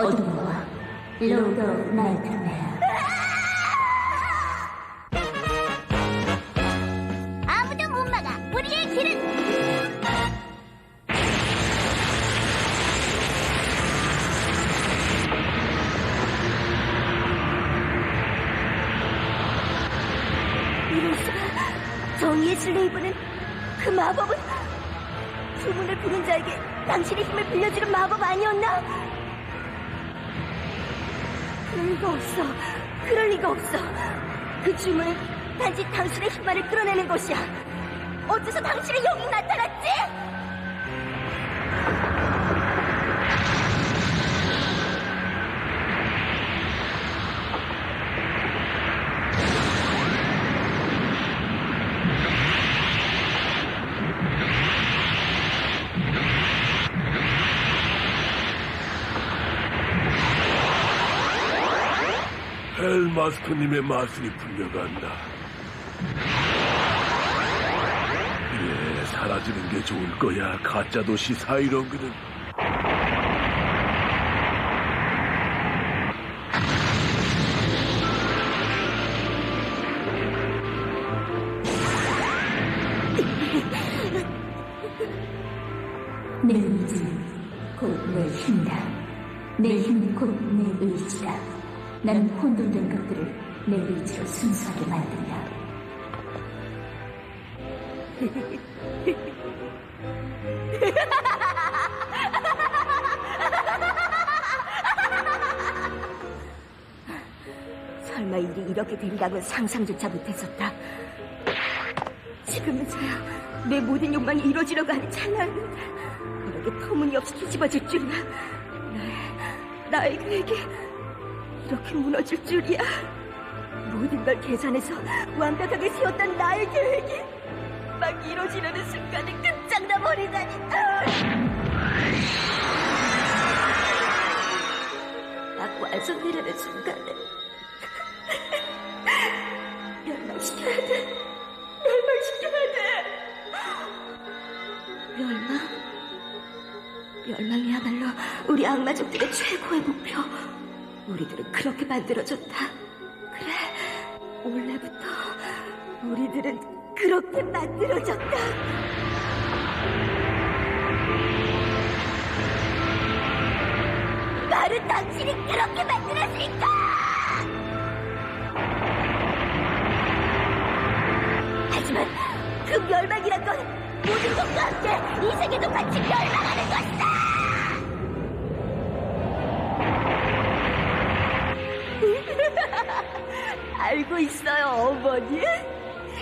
어둠과 로드 오브 나이트메어. 아무도 못 막아 우리의 길은 이럴 수가 정의의 슬레이브는 그 마법은 주문을 부른 자에게 당신의 힘을 빌려주는 마법 아니었나? 그럴 리가 없어. 그럴 리가 없어. 그 주문은 단지 당신의 힘만을 끌어내는 것이야. 어째서 당신의 영이 나타났지? 마스터님의 마술이 풀려간다. 예, 사라지는 게 좋을 거야. 가짜 도시 사이런그는. 내 의지는 곧내 힘이다. 내 힘은 곧내 의지다. 나는 혼돈된 것들을 내 의지로 순수하게 만든다. 설마 일이 이렇게 되리라고 상상조차 못했었다. 지금에서야 내 모든 욕망이 이루어지려고 하는 찰나였는데 이렇게 터무니없이 뒤집어질 줄이야. 나의, 나의 계획이 이렇게 무너질 줄이야. 모든 걸 계산해서 완벽하게 세웠던 나의 계획이 막 이루어지려는 순간에 끝장나 버리다니. 아! 막 완성되려는 순간에 멸망시켜야 돼. 멸망시켜야 돼. 멸망? 멸망이야말로 우리 악마족들의 최고의 목표. 우리들은 그렇게 만들어졌다. 그래, 원래부터 우리들은 그렇게 만들어졌다. 나를 당신이 그렇게 만들었으니까! 하지만 그 멸망이란 건 모든 것과 함께 이 세계도 같이 멸망하는 것이다! 알고 있어요, 어머니.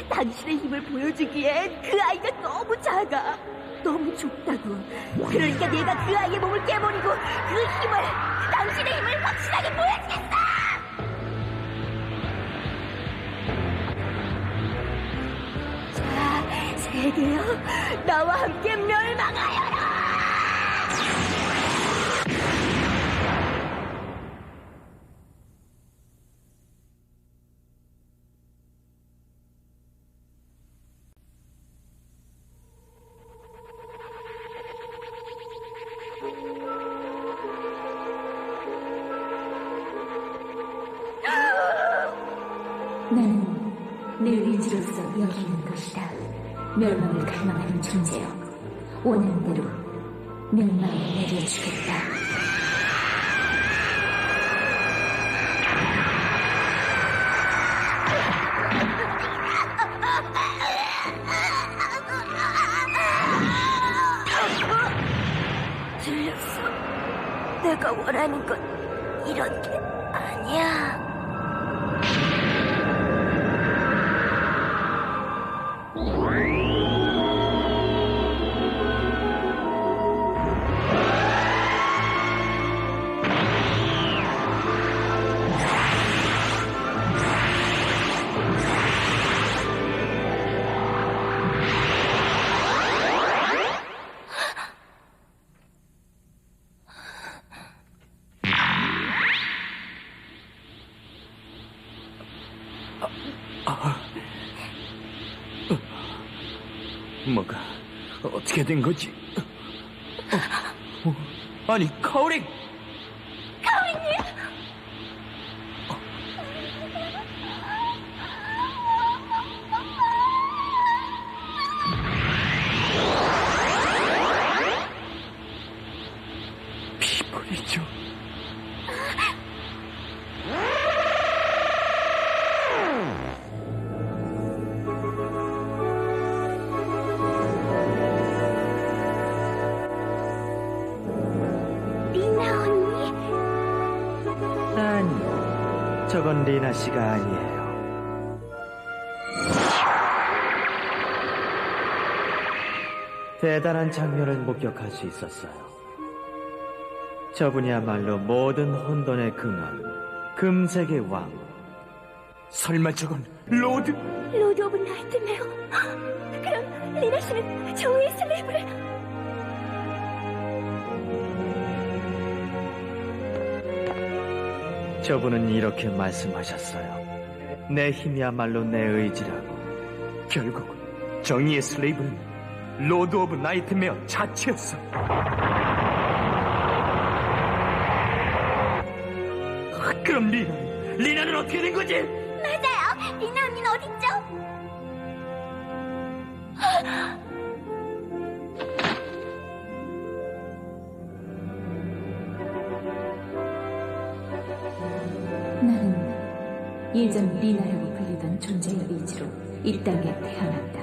당신의 힘을 보여주기엔 그 아이가 너무 작아. 너무 좁다고. 그러니까 내가 그 아이의 몸을 깨버리고 그 힘을, 당신의 힘을 확실하게 보여주겠어! 자, 세계여, 나와 함께 멸망하여라! 원하는 대로 멸망을 내려주겠다. 들렸어. 내가 원하는 건 이런 게 아니야. 어떻게 된 거지? 어, 어, 아니, 카 리나 씨가 아니에요. 대단한 장면을 목격할 수 있었어요. 저분이야말로 모든 혼돈의 근원, 금색의 왕. 설마 저건 로드? 로드 오브 나이트메어. 그럼 리나 씨는 조이의 슬립을 저분은 이렇게 말씀하셨어요. 내 힘이야말로 내 의지라고. 결국 정의의 슬레이브는 로드 오브 나이트메어 자체였어. 아, 그럼 리나는 리나는 어떻게 된 거지? 예전 리나라고 불리던 존재의 의지로 이 땅에 태어났다.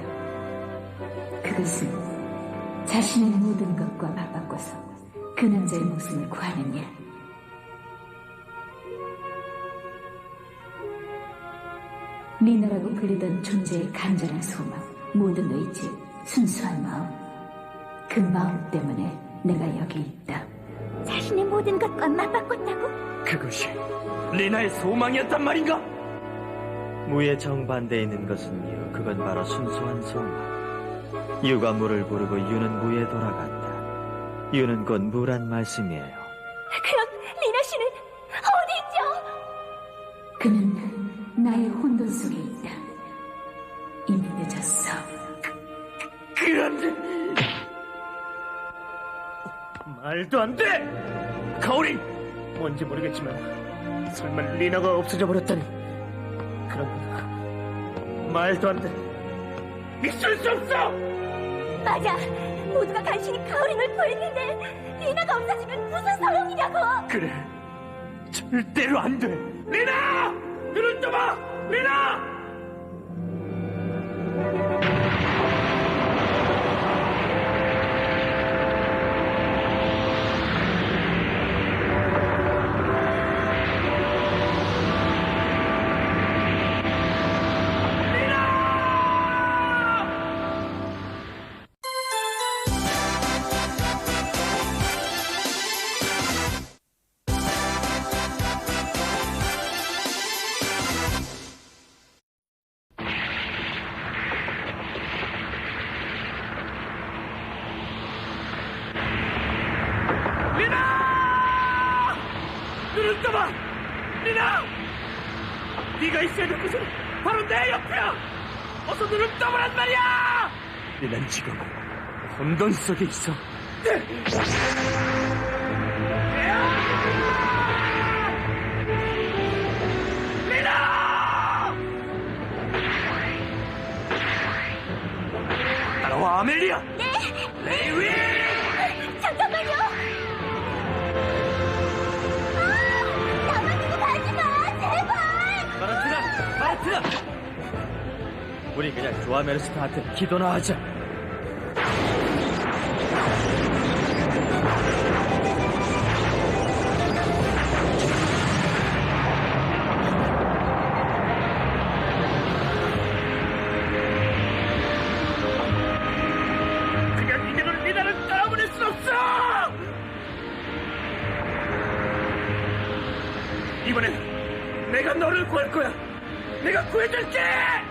그것은 자신의 모든 것과 맞바꿔서 그 남자의 목숨을 구하는 일. 리나라고 불리던 존재의 간절한 소망, 모든 의지, 순수한 마음. 그 마음 때문에 내가 여기 있다. 자신의 모든 것과 맞바꿨다고? 그것이 리나의 소망이었단 말인가? 무의 정반대에 있는 것은 유, 그건 바로 순수한 소망. 유가 물을 부르고 유는 무에 돌아갔다. 유는 곧 무란 말씀이에요. 그럼 리나 씨는 어디죠? 그는 나의 혼돈 속에 있다. 이미 늦었어. 그런데 말도 안 돼! 가오린! 뭔지 모르겠지만 설마 리나가 없어져 버렸다니 그런 거다 말도 안 돼! 있을 수 없어! 맞아. 모두가 간신히 카오링을 돌리는데 리나가 없어지면 무슨 소용이냐고. 그래 절대로 안 돼! 리나! 눈을 떠봐! 리나! 혼돈 속에 있어. 따라와, 아멜리아! 네. 레이윈! 잠깐만요. 아, 나만 두고 가지 마, 제발. 마라트나! 마라트나! 우리 그냥 조아메르스타한테 기도나 하자. 이번엔 내가 너를 구할 거야. 내가 구해줄게!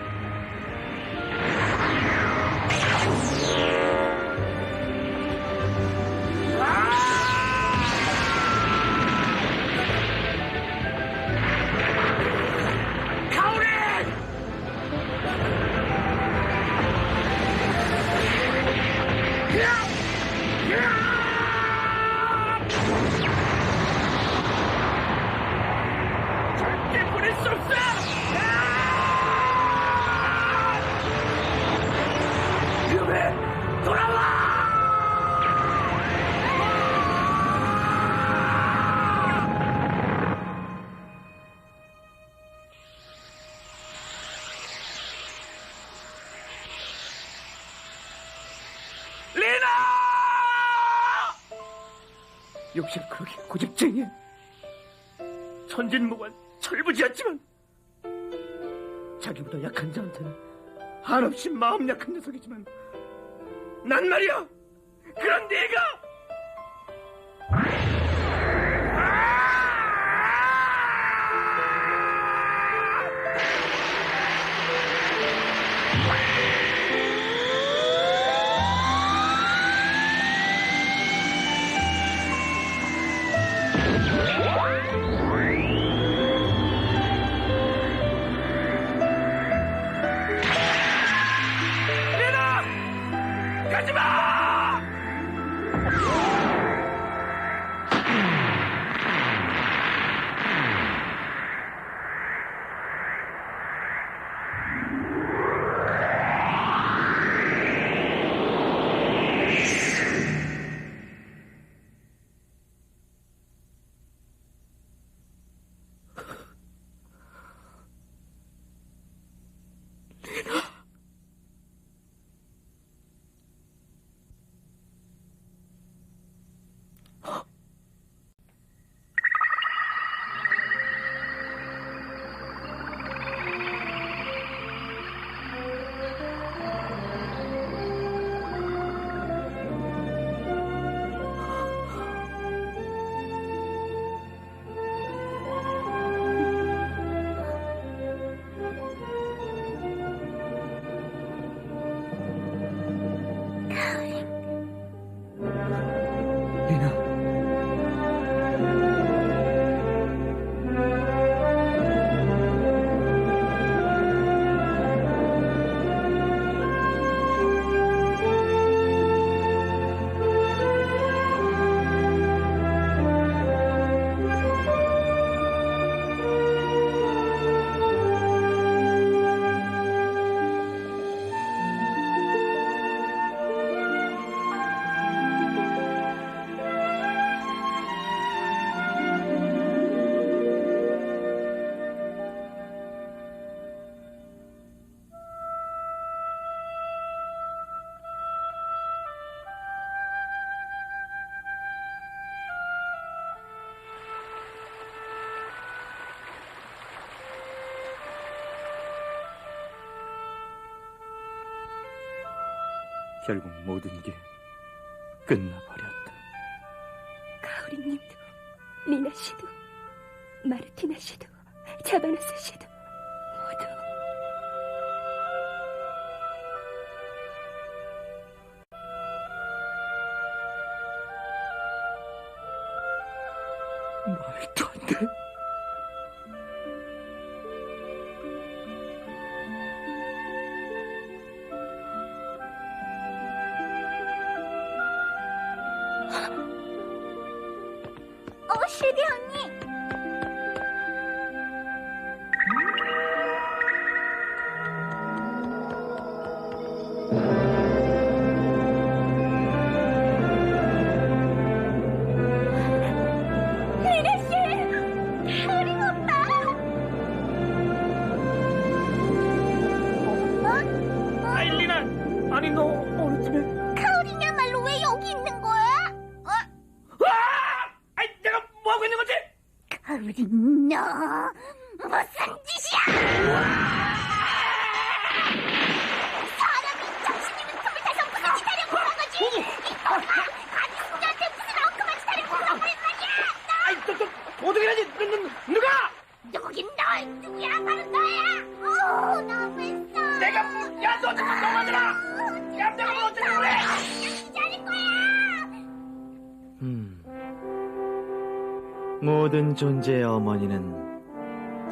욕심 그러게 고집쟁이 천진무관 철부지였지만 자기보다 약한 자한테는 한없이 마음 약한 녀석이지만 난 말이야! 그런 네가 결국 모든 게 끝나버렸다. 가오리님도, 리나 씨도, 마르티나 씨도, 자바나스 씨도 어, 실비 언 존재의 어머니는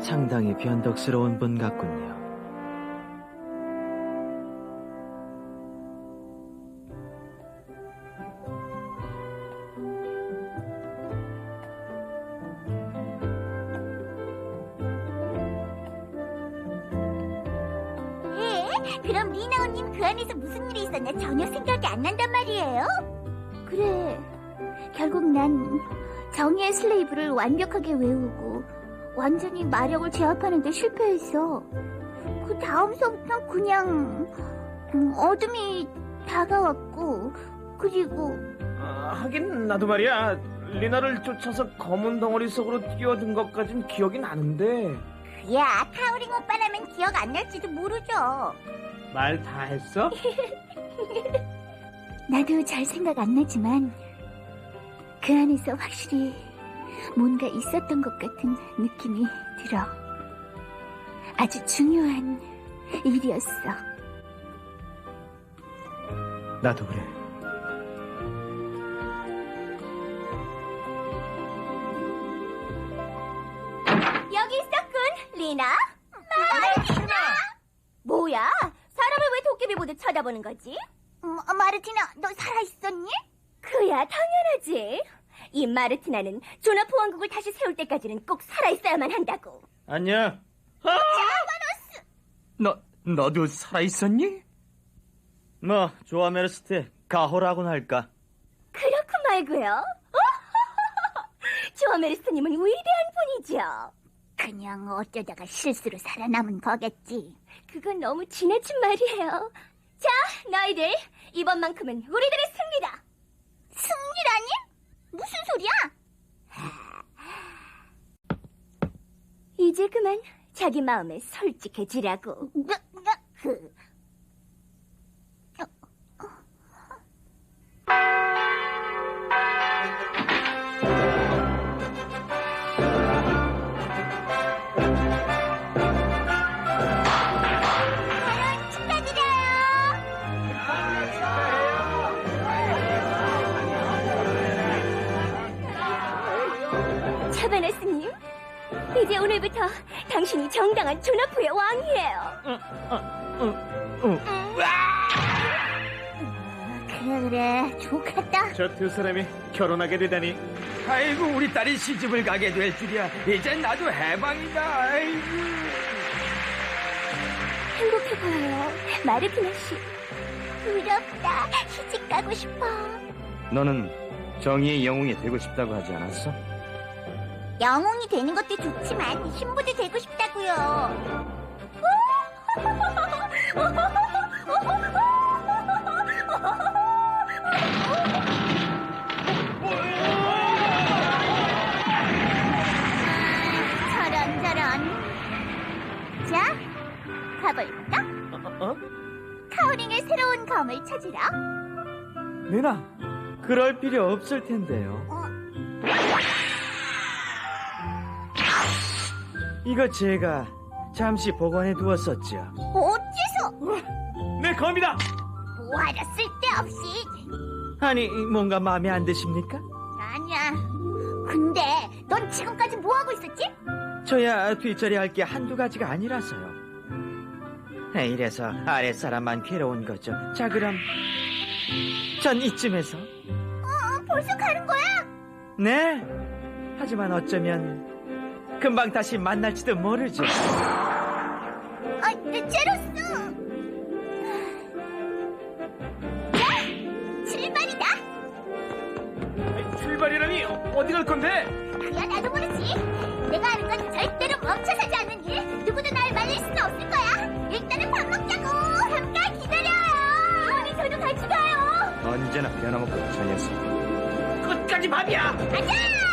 상당히 변덕스러운 분 같군요. 예? 그럼 리나 언님 그 안에서 무슨 일이 있었나 전혀 생각이 안 난단 말이에요? 그래. 결국 난 정의의 슬레이브를 완벽하게 외우고 완전히 마력을 제압하는데 실패했어. 그 다음서부터 그냥 음, 어둠이 다가왔고 그리고 아, 하긴 나도 말이야 리나를 쫓아서 검은 덩어리 속으로 뛰어든 것까진 기억이 나는데 야, 타우링 오빠라면 기억 안 날지도 모르죠. 말 다 했어? 나도 잘 생각 안 나지만 그 안에서 확실히 뭔가 있었던 것 같은 느낌이 들어. 아주 중요한 일이었어. 나도 그래. 여기 있었군, 리나. 마르티나! 뭐야? 사람을 왜 도깨비 보듯 쳐다보는 거지? 마르티나, 너 살아있었니? 그야, 당연 하지. 이 마르티나는 조나포 왕국을 다시 세울 때까지는 꼭 살아있어야만 한다고. 안녕. 너 너도 살아 있었니? 뭐 좋아 메르스테 가호라고나 할까? 그렇고 말고요. 조아메리스님은 위대한 분이죠. 그냥 어쩌다가 실수로 살아남은 거겠지. 그건 너무 지나친 말이에요. 자, 너희들 이번만큼은 우리들의 승리다. 승리라니? 무슨 소리야? 이제 그만 자기 마음에 솔직해지라고. 이제 오늘부터 당신이 정당한 조나프의 왕이에요. 그래 그래, 좋겠다. 저 두 사람이 결혼하게 되다니. 아이고 우리 딸이 시집을 가게 될 줄이야. 이제 나도 해방이다. 아이고. 행복해 보여요, 마르티나 씨. 부럽다. 시집 가고 싶어. 너는 정의의 영웅이 되고 싶다고 하지 않았어? 영웅이 되는 것도 좋지만 신부도 되고 싶다고요. 저런 저런. 자, 가볼까? 어? 카오링의 새로운 검을 찾으러. 누나 그럴 필요 없을 텐데요. 이거 제가 잠시 보관해 두었었죠. 어째서? 내 검이다. 뭐하러 쓸데없이. 아니 뭔가 마음에 안 드십니까? 아니야. 근데 넌 지금까지 뭐 하고 있었지? 저야 뒷처리 할 게 한두 가지가 아니라서요. 에, 이래서 아랫사람만 괴로운 거죠. 자 그럼 전 이쯤에서 어, 벌써 가는 거야? 네. 하지만 어쩌면 금방 다시 만날지도 모르죠. 아, 네, 제로스. 자, 출발이다. 출발이라니 어디 갈 건데? 그야 나도 모르지. 내가 하는 건 절대로 멈춰서지 않는 일. 누구도 날 말릴 수는 없을 거야. 일단은 밥 먹자고. 잠깐 기다려요. 우리 저도 같이 가요. 언제나 변함없고 저 녀석. 끝까지 밥이야. 가자.